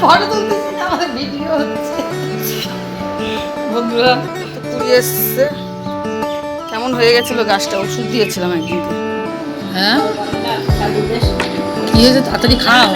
Photo তুলতেছি না, আমাদের video হচ্ছে। বন্ধুরা এসছে। কেমন হয়ে গেছিল গাছটা? ওষুধ দিয়েছিলাম একদিন। হ্যাঁ? কি হয়েছে? তাড়াতাড়ি খাও।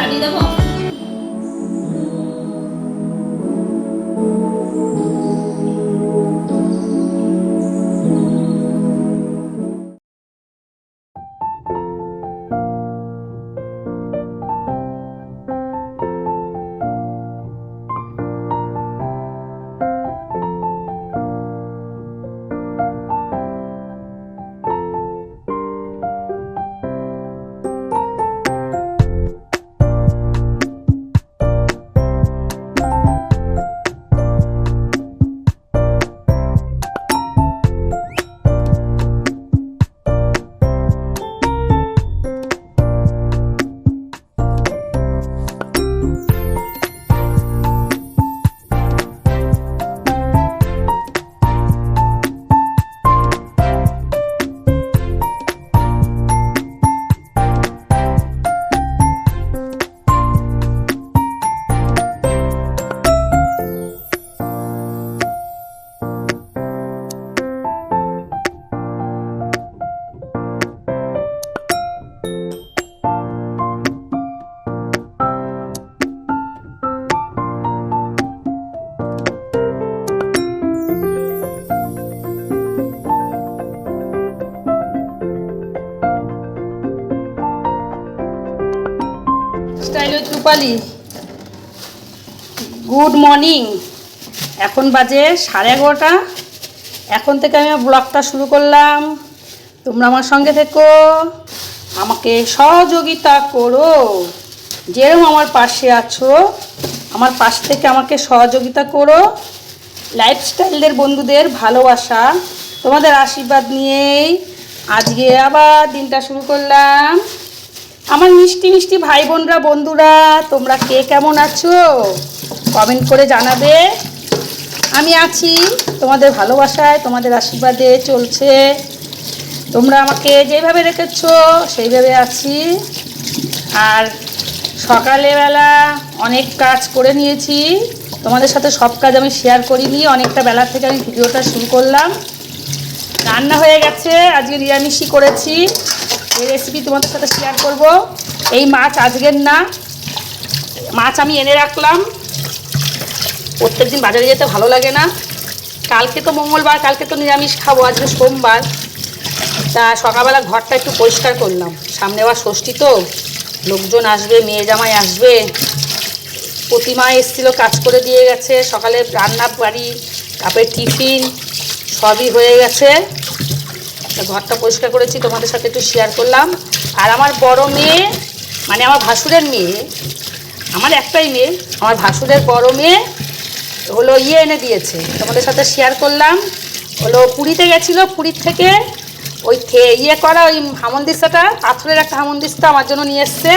স্টাইল রূপালি। গুড মর্নিং এখন বাজে সাড়ে এগারোটা। এখন থেকে আমি ব্লগটা শুরু করলাম। তোমরা আমার সঙ্গে থেকো। আমাকে সহযোগিতা করো। যেরকম আমার পাশে আছো, আমার পাশ থেকে আমাকে সহযোগিতা করো। লাইফস্টাইলদের বন্ধুদের ভালোবাসা, তোমাদের আশীর্বাদ নিয়েই আজকে আবার দিনটা শুরু করলাম। আমার মিষ্টি মিষ্টি ভাই বোনরা, বন্ধুরা, তোমরা কে কেমন আছো? কমেন্ট করে জানাবে। আমি আছি তোমাদের ভালোবাসায়, তোমাদের আশীর্বাদে চলছে। তোমরা আমাকে যেভাবে রেখেছ, সেইভাবে আছি। আর সকালেবেলা অনেক কাজ করে নিয়েছি। তোমাদের সাথে সব কাজ আমি শেয়ার করিনি, অনেকটা বেলা থেকে আমি ভিডিওটা শুরু করলাম। রান্না হয়ে গেছে, আজকে নিরামিষই করেছি। এই রেসিপি তোমাদের সাথে শেয়ার করব। এই মাছ আজকের না, মাছ আমি এনে রাখলাম। প্রত্যেক দিন বাজারে যেতে ভালো লাগে না। কালকে তো মঙ্গলবার, কালকে তো নিরামিষ খাব, আজকে সোমবার। তা সকালবেলা ঘরটা একটু পরিষ্কার করলাম। সামনে আবার ষষ্ঠী তো, লোকজন আসবে, মেয়ে জামাই আসবে। প্রতিমা এসেছিল, কাজ করে দিয়ে গেছে। সকালে রান্না বাড়ি, তারপরে টিফিন, সবই হয়ে গেছে। ঘরটা পরিষ্কার করেছি, তোমাদের সাথে একটু শেয়ার করলাম। আর আমার বড় মেয়ে মানে আমার ভাসুরের মেয়ে, আমার একটাই মেয়ে, আমার ভাসুরের বড় মেয়ে হলো ইয়ে এনে দিয়েছে। তোমাদের সাথে শেয়ার করলাম। হলো পুরীতে গেছিল, পুরীর থেকে ওই ইয়ে করা ওই হামন্দিস্তাটা, পাথরের একটা হামন্দিস্তা আমার জন্য নিয়ে এসছে,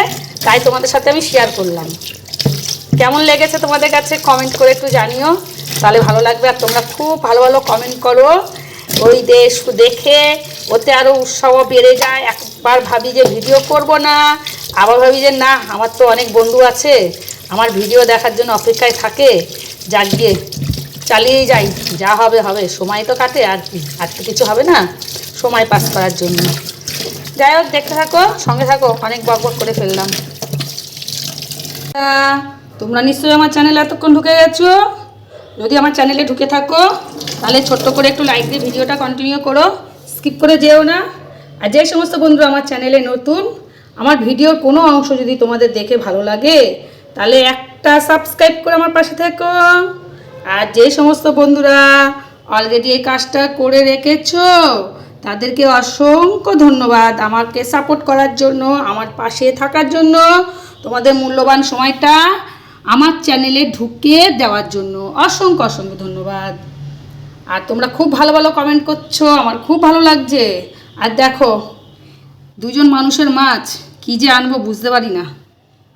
তাই তোমাদের সাথে আমি শেয়ার করলাম। কেমন লেগেছে তোমাদের কাছে কমেন্ট করে একটু জানিও, তাহলে ভালো লাগবে। আর তোমরা খুব ভালো ভালো কমেন্ট করো। ওই দেশ দেখে ওতে আরও উৎসাহ বেড়ে যায়। একবার ভাবি যে ভিডিও করব না, আবার ভাবি যে না, আমার তো অনেক বন্ধু আছে, আমার ভিডিও দেখার জন্য অপেক্ষায় থাকে। যাক গিয়ে চালিয়ে যাই, যা হবে হবে, সময় তো কাটে আর কি, আর তো কিছু হবে না, সময় পাস করার জন্য। যাই হোক, দেখতে থাকো, সঙ্গে থাকো, অনেক বক করে ফেললাম। তোমরা নিশ্চয়ই আমার চ্যানেলে এতক্ষণ ঢুকে গেছো? যদি আমার চ্যানেলে ঢুকে থাকো তাহলে ছোট্ট করে একটু লাইক দিয়ে ভিডিওটা কন্টিনিউ করো। স্কিপ করে যেও না। আর যে সমস্ত বন্ধুরা আমার চ্যানেলে নতুন, আমার ভিডিওর কোনো অংশ যদি তোমাদের দেখে ভালো লাগে, তাহলে একটা সাবস্ক্রাইব করে আমার পাশে থেকো। আর যে সমস্ত বন্ধুরা অলরেডি এই কাজটা করে রেখেছো, তাদেরকে অসংখ্য ধন্যবাদ আমাকে সাপোর্ট করার জন্য, আমার পাশে থাকার জন্য, তোমাদের মূল্যবান সময়টা আমার চ্যানেলে ঢুকে দেওয়ার জন্য। অসংখ্য অসংখ্য ধন্যবাদ। আর তোমরা খুব ভালো ভালো কমেন্ট করছ, আমার খুব ভালো লাগছে। আর দেখো, দুজন মানুষের মাছ, কী যে আনব বুঝতে পারি না।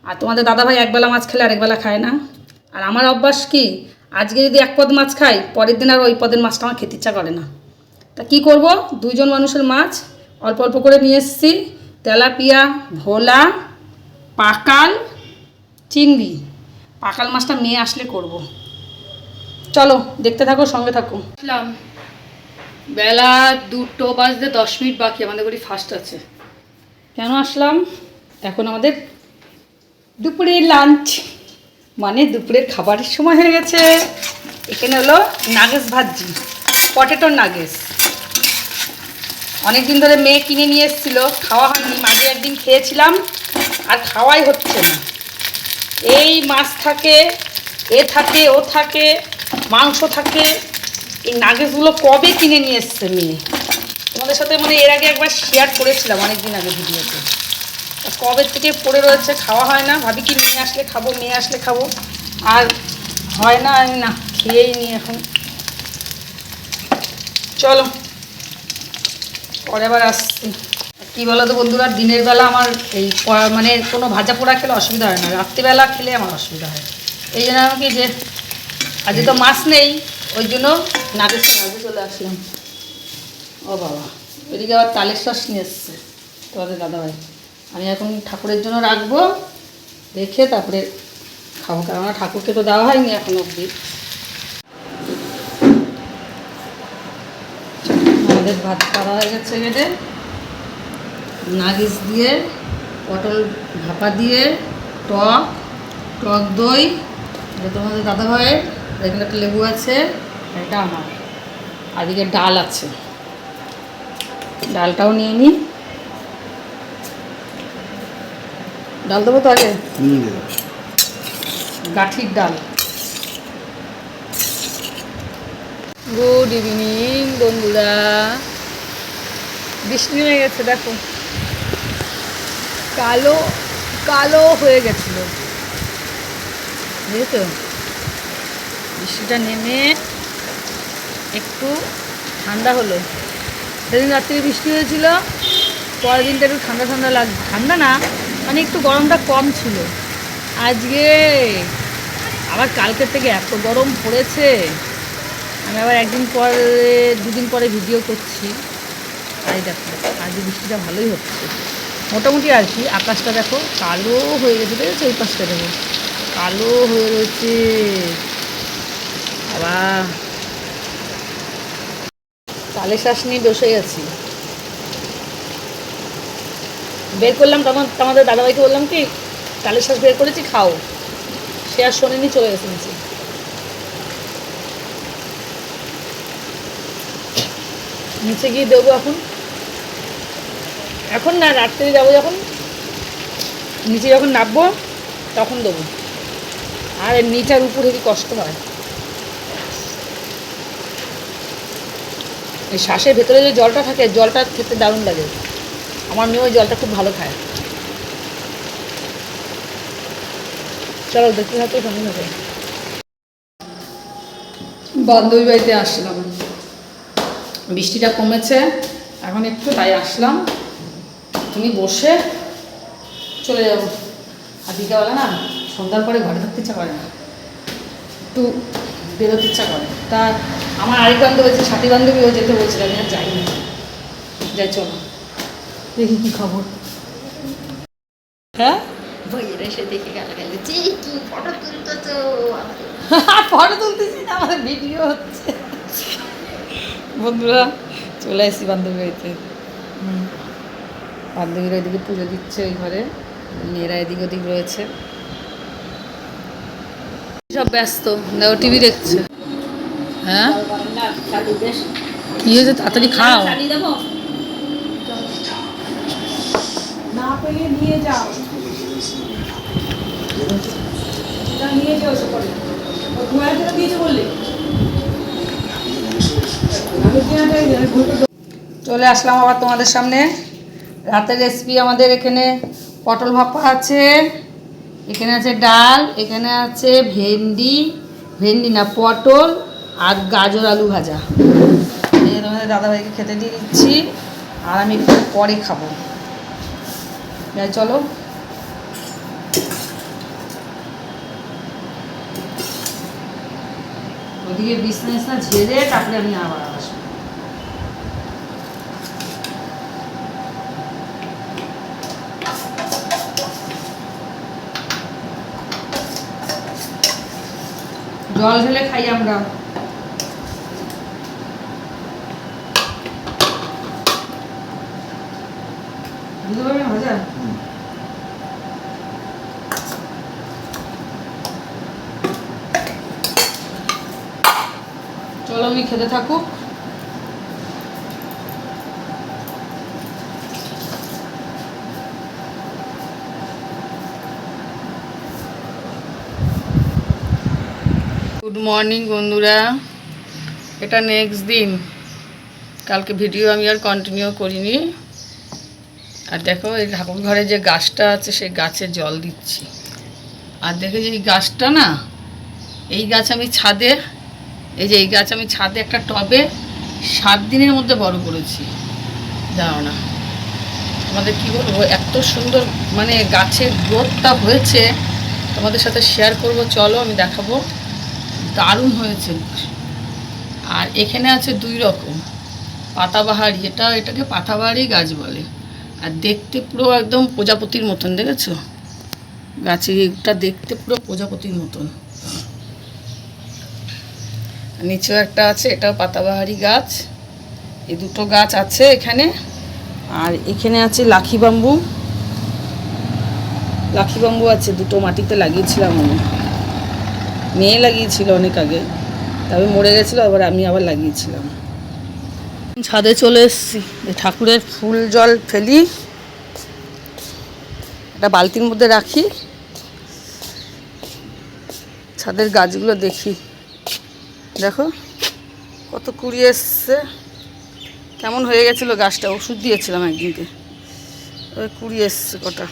আর তোমাদের দাদাভাই একবেলা মাছ খেলে আরেকবেলা খায় না। আর আমার অভ্যাস কি, আজকে যদি এক পদ মাছ খাই, পরের দিন আর ওই পদের মাছটা আমার খেতে ইচ্ছা করে না। তা কি করব? দুজন মানুষের মাছ, অল্প অল্প করে নিয়ে এসেছি। তেলাপিয়া, ভোলা, পাকাল, চিংড়ি। পাকাল মাছটা মেয়ে আসলে করব। চলো দেখতে থাকো সঙ্গে থাকো। আসলাম। বেলা দুটো বাজতে দশ মিনিট বাকি আমাদের বাড়ি ফার্স্ট আছে। কেন আসলাম? এখন আমাদের দুপুরের লাঞ্চ মানে দুপুরের খাবারের সময় হয়ে গেছে। এখানে হলো নাগেস ভাজি পটেটোর নাগেস অনেকদিন ধরে মেয়ে কিনে নিয়ে এসেছিল খাওয়া হয়নি মাঝে একদিন খেয়েছিলাম আর খাওয়াই হচ্ছে না। এই মাছ থাকে এ থাকে ও থাকে মাংস থাকে। এই নাগেসগুলো কবে কিনে নিয়ে এসছে মেয়ে? তোমাদের সাথে মানে এর আগে একবার শেয়ার করেছিলাম অনেকদিন আগে ভিডিওতে। কবে থেকে পড়ে রয়েছে, খাওয়া হয় না? ভাবি কি মেয়ে আসলে খাব মেয়ে আসলে খাব। আর হয় না, আমি না, খেয়েই নি এখন। চলো, পরে আবার আসছি। কী বলো তো বন্ধুরা, দিনের বেলা আমার এই মানে কোনো ভাজা পোড়া খেলে অসুবিধা হয় না। রাত্রিবেলা খেলে আমার অসুবিধা হয়। এই জন্য আমাকে যে আজকে তো মাছ নেই, ওই জন্য নাগের সাহায্যে চলে আসলাম। ও বাবা, এদিকে আবার তালের শ্বাস নিয়ে এসছে তোমাদের দাদাভাই। আমি এখন ঠাকুরের জন্য রাখব, রেখে তারপরে খাব, কারণ ঠাকুরকে তো দেওয়া হয়নি এখন অবধি। আমাদের ভাত করা হয়ে গেছে গেটে নাগিস দিয়ে, পটল ভাপা দিয়ে, টক টক দই, এটা তোমাদের দাদা ভাইয়ের এখানে একটা লেবু আছে এটা আমার। আর এদিকে ডাল আছে। ডালটাও নিয়ে নিই ডাল দেবো তো আগে? গাঠির ডাল। গুড ইভিনিং বন্ধুরা। বৃষ্টি নেমে গেছে দেখো। কালো কালো হয়ে গেছিল। বুঝেছ? বৃষ্টিটা নেমে একটু ঠান্ডা হলো। সেদিন রাত্রে বৃষ্টি হয়েছিল, পরের দিনটা একটু ঠান্ডা ঠান্ডা লাগ, ঠান্ডা না মানে একটু গরমটা কম ছিল। আজকে আবার কালকের থেকে এত গরম পড়েছে, আমি আবার একদিন পরে, দুদিন পরে ভিডিও করছি। তাই দেখো, আজকে বৃষ্টিটা ভালোই হচ্ছে। মোটামুটি আর কি, আকাশটা দেখো কালো হয়ে গেছে দেখেছ এই পাশটা দেখো। কালো হয়ে রয়েছে। আবার তালে শ্বাস নিয়ে বসে গেছি বের করলাম তখন তোমাদের দাদাভাইকে বললাম কি তালের শ্বাস বের করেছি, খাও। সে আর শোনেনি, চলে গেছে নিচে। গিয়ে দেবো এখন। এখন না, রাত্রে যাব যখন। নিচে যখন নামবো, তখন দেবো। আর এর নিচ আর উপরে কি কষ্ট হয়। এই শ্বাসের ভেতরে যে জলটা থাকে, জলটা খেতে দারুণ লাগে। আমার মেয়ে ওই জলটা খুব ভালো খায়। চলো, দেখতে থাকতে সঙ্গে থাকে। বান্ধবী বাড়িতে আসলাম। বৃষ্টিটা কমেছে, এখন একটু তাই আসলাম। তুমি বসে চলে যাব। আর বিকালবেলা না, সন্ধ্যার পরে ঘরে থাকতে ইচ্ছা করে না। একটু বেরোতে ইচ্ছা করে। তা আমার আরেক বান্ধবী আছে সাথী বান্ধবীও যেতে বলছিল আমি আর যাইনি। যাই চলো। দেখি কী খবর। হ্যাঁ? ফটো তুলতেছি না আমাদের ভিডিও হচ্ছে। বন্ধুরা চলে আসি বান্ধবী বাড়িতে। বান্ধবীরা এদিকে পুজো দিচ্ছে ওই ঘরে মেয়েরা এদিক ওদিক রয়েছে। সব ব্যস্ত, দেখো টিভি দেখছে। হ্যাঁ? কি হয়েছে? তাড়াতাড়ি খাও। চলে আসলাম আবার তোমাদের সামনে। রাতের রেসিপি আমাদের এখানে পটল ভাপা আছে। এখানে আছে ডাল, এখানে আছে ভেন্ডি ভেন্ডি না, পটল আর গাজর আলু ভাজা। তোমাদের দাদাভাইকে খেতে দিয়ে দিচ্ছি, আর আমি একটু পরে খাব। চলো। ওদিকে বিছনা ঝেড়ে তারপরে আমি আবার আসব। জল ঢেলে খাই আমরা। বুঝতে চলো আমি খেতে থাকুক। গুড মর্নিং বন্ধুরা। এটা নেক্সট দিন। কালকে ভিডিও আমি আর কন্টিনিউ করিনি। আর দেখো, এই ঠাকুর ঘরে যে গাছটা আছে, সেই গাছে জল দিচ্ছি। আর দেখো যে এই গাছটা না, এই গাছ আমি ছাদে, এই যে এই গাছ আমি ছাদে একটা টবে সাত দিনের মধ্যে বড় করেছি। জানো না। তোমাদের কী বলব, এত সুন্দর মানে গাছের গ্রোথটা হয়েছে। তোমাদের সাথে শেয়ার করব, চলো আমি দেখাবো। দারুণ হয়েছে। আর এখানে আছে দুই রকম। পাতাবাহারি, এটা, এটাকে পাতাবাহারি গাছ বলে। আর দেখতে পুরো একদম প্রজাপতির মতন, দেখেছ? গাছটা দেখতে পুরো প্রজাপতির মতন। নিচেও একটা আছে, এটাও পাতাবাহারি গাছ। এই দুটো গাছ আছে এখানে। আর এখানে আছে লাখি বাম্বু। লাখি বাম্বু আছে, দুটো মাটিতে লাগিয়েছিলাম আমি। মেয়ে লাগিয়েছিল অনেক আগে। তবে মরে গেছিল আবার আমি আবার লাগিয়েছিলাম। ছাদে চলে এসেছি। ঠাকুরের ফুল জল ফেলি। একটা বালতির মধ্যে রাখি। ছাদের গাছগুলো দেখি। দেখো, কত কুড়ি এসছে। কেমন হয়ে গেছিল গাছটা? ওষুধ দিয়েছিলাম একদিনকে। ওই কুড়ি এসছে কটা।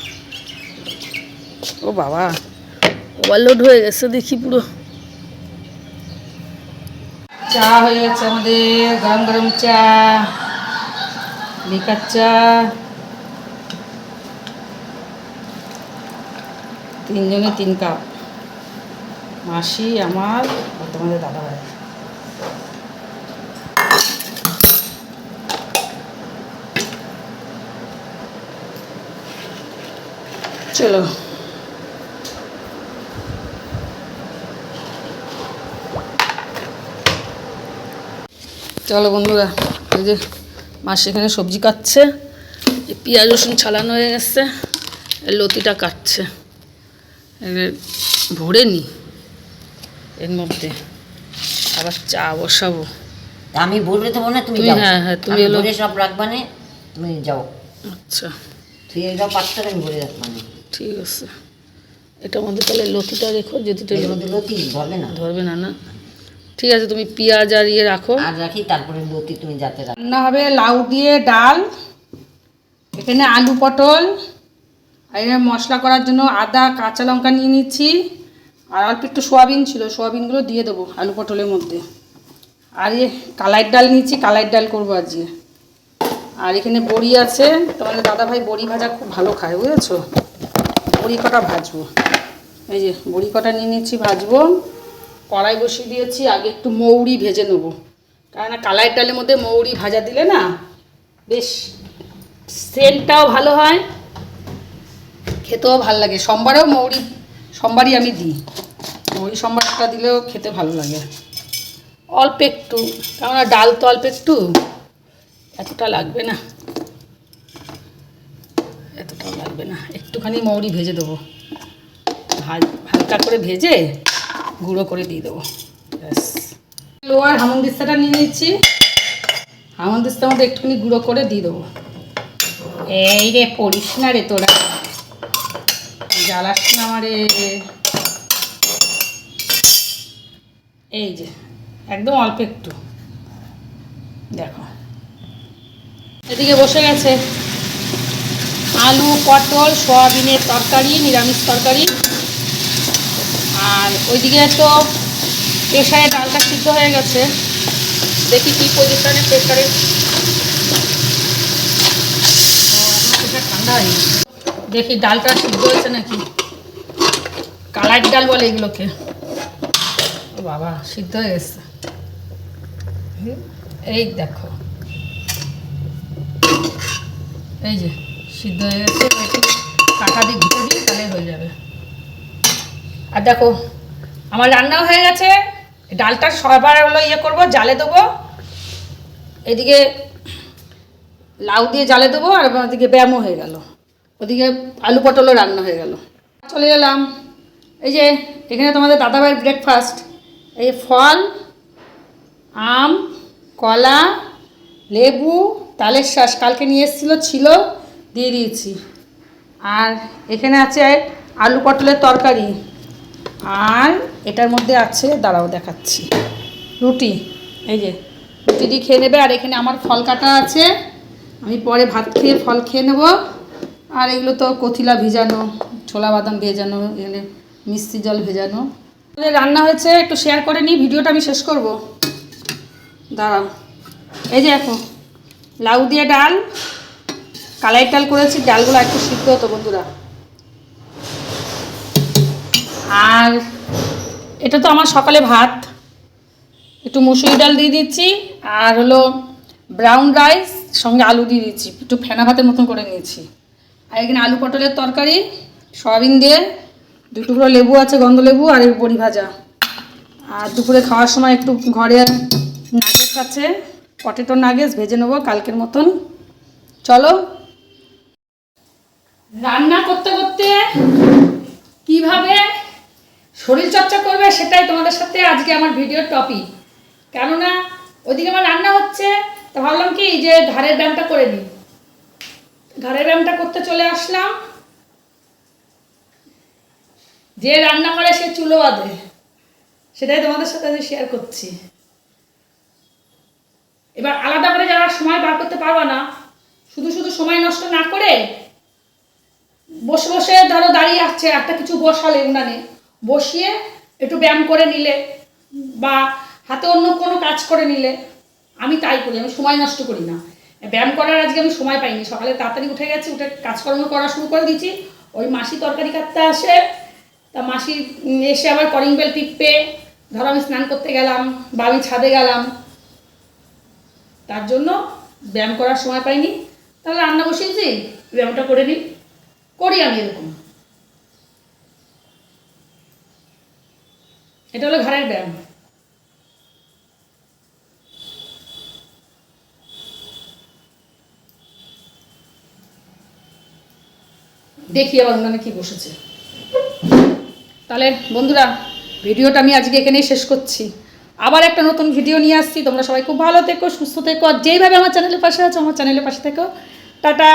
ও বাবা। ওভারলোড হয়ে গেছে, দেখি পুরো। চা হয়ে গেছে আমাদের, গরম গরম চা, লিকার চা। তিনজনে তিন কাপ। মাসি, আমার তোমাদের দাদা ভাই। চলো। চলো বন্ধুরা এই যে মাসি এখানে সবজি কাটছে এই পেঁয়াজ রসুন ছালানো হয়ে গেছে লতিটা কাটছে। ভরে নি এর মধ্যে আবার চা বসাবো। আমি বলে তো না তুমি হ্যাঁ, হ্যাঁ, তুমি এলো- সব রাখবানে তুমি যাও। আচ্ছা। তুই যাও পাঁচটা আমি ভরে রাখবানে ঠিক আছে। এটার মধ্যে তাহলে লতিটা রেখো যদি লতি ধরবে না। ধরবে না না? ঠিক আছে তুমি পেঁয়াজ আর ইয়ে রাখো। আর রাখি তারপরে লতি তুমি যাতে রান্না হবে লাউ দিয়ে ডাল এখানে আলু পটল আর এখানে মশলা করার জন্য আদা কাঁচা লঙ্কা নিয়ে নিচ্ছি। আর অল্প একটু সোয়াবিন ছিল সোয়াবিনগুলো দিয়ে দেবো আলু পটলের মধ্যে। আর এ কালাইয়ের ডাল নিচ্ছি কালাইয়ের ডাল করব আজকে। আর এখানে বড়ি আছে তোমাদের দাদাভাই বড়ি ভাজা খুব ভালো খায় বুঝেছ? বড়ি কটা ভাজবো? এই যে বড়ি কটা নিয়ে নিচ্ছি ভাজবো। কড়াই বসিয়ে দিয়েছি, আগে একটু মৌরি ভেজে নেব। কেননা কালাই ডালের মধ্যে মৌরি ভাজা দিলে না, বেশ সেন্টটাও ভালো হয়, খেতেও ভালো লাগে। সোমবারেও মৌরি, সোমবারই আমি দিই। মৌরি সোমবারটা দিলেও খেতে ভালো লাগে। অল্প একটু, কেননা ডাল তো অল্প একটু, এতটা লাগবে না। এতটাও লাগবে না। একটুখানি মৌরি ভেজে দেবো। হালকা করে ভেজে গুঁড়ো করে দিয়ে দেবো। ব্যাস। লোয়ার হামন্দিস্তাটা নিয়ে নিচ্ছি। হামন্দিস্তার মধ্যে একটুখানি গুঁড়ো করে দিয়ে দেবো। এই রে পড়িস না রে তোরা। জ্বালাস না আমারে। এই যে, একদম অল্প একটু। দেখো। এদিকে বসে গেছে। আলু, পটল, সয়াবিনের তরকারি, নিরামিষ তরকারি। আর ওইদিকে তো প্রেশারে ডালটা সিদ্ধ হয়ে গেছে। দেখি কি পজিশনে প্রেশারে ঠান্ডা দেখি ডালটা সিদ্ধ হয়েছে নাকি? কালার ডাল বলে এগুলোকে। বাবা, সিদ্ধ হয়ে গেছে। এই দেখো। এই যে, সিদ্ধ হয়ে গেছে। কাঁটা দিয়ে ঘুটে দিই তাহলে হয়ে যাবে। আর দেখো, আমার রান্নাও হয়ে গেছে। ডালটা সবার হলো ইয়ে করব, জালে দেবো। এদিকে লাউ দিয়ে জালে দেবো আর ওদিকে ব্যায়ামও হয়ে গেল। ওদিকে আলু পটলও রান্না হয়ে গেল। চলে এলাম। এই যে, এখানে তোমাদের দাদাভাইয়ের ব্রেকফাস্ট এই ফল, আম, কলা, লেবু, তালের শ্বাস কালকে নিয়ে এসেছিল, ছিল, দিয়ে দিয়েছি। আর এখানে আছে আলু পটলের তরকারি। আর এটার মধ্যে আছে, দাঁড়াও দেখাচ্ছি। রুটি, এই যে, রুটি দিয়ে খেয়ে নেবে, আর এখানে আমার ফল কাটা আছে। আমি পরে ভাত খেয়ে ফল খেয়ে নেব। আর এগুলো তো কথিলা ভিজানো, ছোলা বাদাম ভেজানো, এখানে মিষ্টি জল ভেজানো। রান্না হয়েছে, একটু শেয়ার করে নিই, ভিডিওটা আমি শেষ করব। দাঁড়াও, এই যে এখন লাউ দিয়ে ডাল, কালাই ডাল করেছি, ডালগুলো একটু সিদ্ধ হতো বন্ধুরা। আর এটা তো আমার সকালে ভাত। একটু মুসুরি ডাল দিয়ে দিচ্ছি, আর হলো ব্রাউন রাইস সঙ্গে আলু দিয়ে দিচ্ছি। একটু ফেনা ভাতের মতন করে নিয়েছি। আর এখানে আলু পটলের তরকারি, সয়াবিন দিয়ে, দুটো টুকরো লেবু আছে, গন্ধ লেবু, আর এই বড়ি ভাজা। আর দুপুরে খাওয়ার সময় একটু ঘরে নাগেস আছে পটেটো নাগেস ভেজে নেব কালকের মতন। চলো। রান্না করতে করতে কীভাবে শরীর চর্চা করবে, সেটাই তোমাদের সাথে আজকে আমার ভিডিওর টপিক কেননা, ওইদিকে আমার রান্না হচ্ছে, তা ভাবলাম কি যে ঘাড়ের ব্যায়ামটা করে নিই। ঘাড়ের ব্যায়ামটা করতে চলে আসলাম। যে রান্না করে, সে চুলো বাঁধে। সেটাই তোমাদের সাথে আজকে শেয়ার করছি। এবার আলাদা করে যারা সময় বার করতে পারবা না, শুধু শুধু সময় নষ্ট না করে, বসে বসে ধরো দাঁড়িয়ে আছে, একটা কিছু বসালে উনানে। বসিয়ে একটু ব্যায়াম করে নিলে বা হাতে অন্য কোনো কাজ করে নিলে, আমি তাই করি, আমি সময় নষ্ট করি না। ব্যায়াম করার আজকে আমি সময় পাইনি। সকালে তাড়াতাড়ি উঠে গেছি, উঠে কাজকর্ম করা শুরু করে দিয়েছি। ওই মাসি তরকারি কাটতে আসে, তা মাসি এসে আবার কলিং বেল টিপবে। ধরো আমি স্নান করতে গেলাম বা আমি ছাদে গেলাম। তার জন্য ব্যায়াম করার সময় পাইনি। তাহলে রান্না বসিয়েছি, ব্যায়ামটা করে নিই। করি আমি এরকম। এটা হলো ঘাড়ের ব্যায়াম। দেখি আবার উনানে কি বসেছে। তাহলে বন্ধুরা, ভিডিওটা আমি আজকে এখানেই শেষ করছি। আবার একটা নতুন ভিডিও নিয়ে আসছি। তোমরা সবাই খুব ভালো থেকো, সুস্থ থেকো, আর যেইভাবে আমার চ্যানেলের পাশে আছো, আমার চ্যানেলের পাশে থেকো। টাটা!